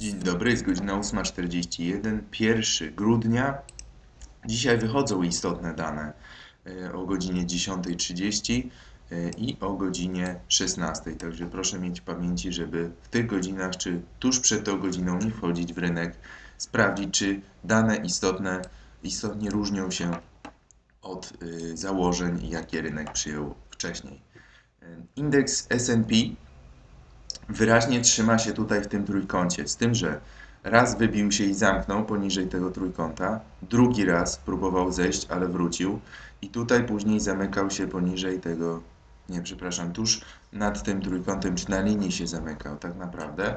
Dzień dobry, jest godzina 8.41, 1 grudnia. Dzisiaj wychodzą istotne dane e, o godzinie 10.30 e, i o godzinie 16.00. Także proszę mieć w pamięci, żeby w tych godzinach, czy tuż przed tą godziną nie wchodzić w rynek, sprawdzić, czy dane istotne istotnie różnią się od y, założeń, jakie rynek przyjął wcześniej. E, Indeks S&P wyraźnie trzyma się tutaj w tym trójkącie, z tym, że raz wybił się i zamknął poniżej tego trójkąta, drugi raz próbował zejść, ale wrócił i tutaj później zamykał się poniżej tego, nie, przepraszam, tuż nad tym trójkątem, czy na linii się zamykał tak naprawdę.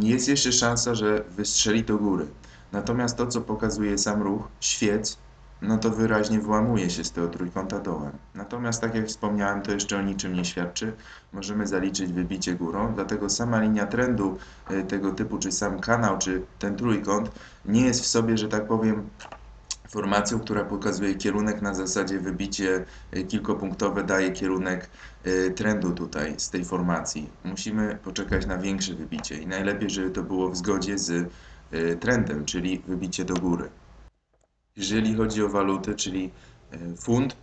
Jest jeszcze szansa, że wystrzeli do góry. Natomiast to, co pokazuje sam ruch świec, no to wyraźnie włamuje się z tego trójkąta dołem. Natomiast tak jak wspomniałem, to jeszcze o niczym nie świadczy. Możemy zaliczyć wybicie górą, dlatego sama linia trendu y, tego typu, czy sam kanał, czy ten trójkąt nie jest w sobie, że tak powiem, formacją, która pokazuje kierunek na zasadzie wybicie y, kilkopunktowe daje kierunek y, trendu tutaj z tej formacji. Musimy poczekać na większe wybicie i najlepiej, żeby to było w zgodzie z trendem, czyli wybicie do góry. Jeżeli chodzi o waluty, czyli e, funt,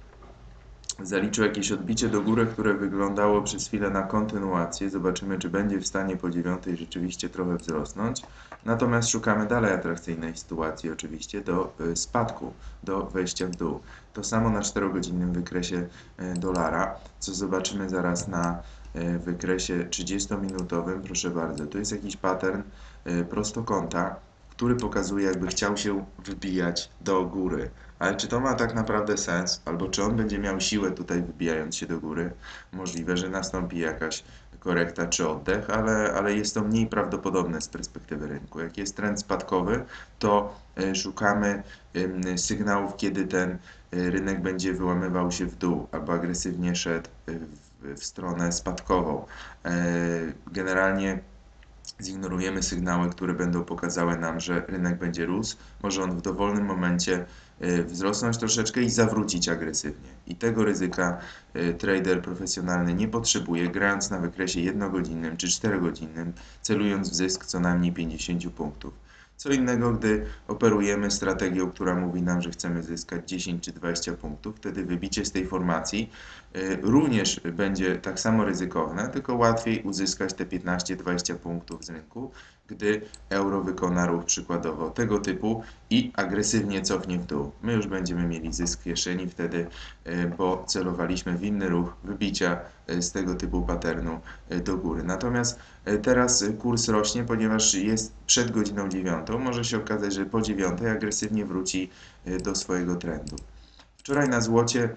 zaliczył jakieś odbicie do góry, które wyglądało przez chwilę na kontynuację. Zobaczymy, czy będzie w stanie po dziewiątej rzeczywiście trochę wzrosnąć. Natomiast szukamy dalej atrakcyjnej sytuacji, oczywiście, do e, spadku, do wejścia w dół. To samo na 4-godzinnym wykresie e, dolara, co zobaczymy zaraz na wykresie 30-minutowym. Proszę bardzo, tu jest jakiś pattern prostokąta, który pokazuje, jakby chciał się wybijać do góry. Ale czy to ma tak naprawdę sens? Albo czy on będzie miał siłę tutaj wybijając się do góry? Możliwe, że nastąpi jakaś korekta czy oddech, ale, ale jest to mniej prawdopodobne z perspektywy rynku. Jak jest trend spadkowy, to e, szukamy sygnałów, kiedy ten e, rynek będzie wyłamywał się w dół albo agresywnie szedł e, w, w stronę spadkową. E, Generalnie zignorujemy sygnały, które będą pokazały nam, że rynek będzie rósł, może on w dowolnym momencie y, wzrosnąć troszeczkę i zawrócić agresywnie. I tego ryzyka y, trader profesjonalny nie potrzebuje, grając na wykresie jednogodzinnym czy czterogodzinnym, celując w zysk co najmniej 50 punktów. Co innego, gdy operujemy strategią, która mówi nam, że chcemy zyskać 10 czy 20 punktów, wtedy wybicie z tej formacji y, również będzie tak samo ryzykowne, tylko łatwiej uzyskać te 15-20 punktów z rynku, gdy euro wykona ruch przykładowo tego typu i agresywnie cofnie w dół. My już będziemy mieli zysk kieszeni wtedy, y, bo celowaliśmy w inny ruch wybicia y, z tego typu paternu y, do góry. Natomiast teraz kurs rośnie, ponieważ jest przed godziną 9. Może się okazać, że po 9 agresywnie wróci do swojego trendu. Wczoraj na złocie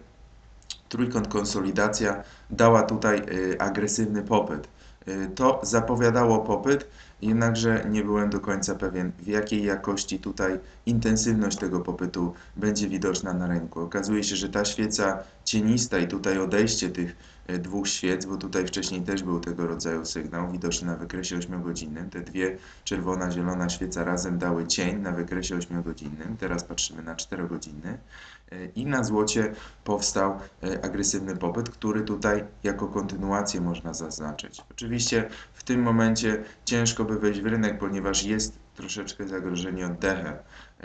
trójkąt konsolidacja dała tutaj y, agresywny popyt. Y, To zapowiadało popyt, jednakże nie byłem do końca pewien, w jakiej jakości tutaj intensywność tego popytu będzie widoczna na rynku. Okazuje się, że ta świeca cienista i tutaj odejście tych y, dwóch świec, bo tutaj wcześniej też był tego rodzaju sygnał widoczny na wykresie 8-godzinnym. Te dwie czerwona, zielona świeca razem dały cień na wykresie 8-godzinnym. Teraz patrzymy na 4-godzinny. Y, I na złocie powstał agresywny popyt, który tutaj jako kontynuację można zaznaczyć. Oczywiście w tym momencie ciężko by wejść w rynek, ponieważ jest troszeczkę zagrożenie oddechem.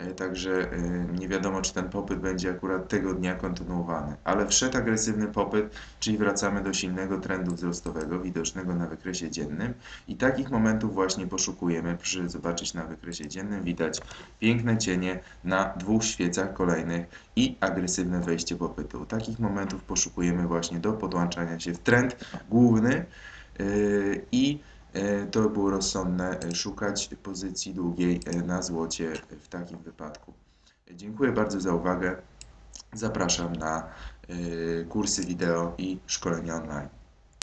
Y, Także y, nie wiadomo, czy ten popyt będzie akurat tego dnia kontynuowany. Ale wszedł agresywny popyt, czyli wracamy do silnego trendu wzrostowego, widocznego na wykresie dziennym. I takich momentów właśnie poszukujemy. Proszę zobaczyć na wykresie dziennym. Widać piękne cienie na dwóch świecach kolejnych i agresywne wejście popytu. Takich momentów poszukujemy właśnie do podłączania się w trend główny yy, i to było rozsądne yy, szukać pozycji długiej yy, na złocie w takim wypadku. Dziękuję bardzo za uwagę. Zapraszam na kursy wideo i szkolenia online.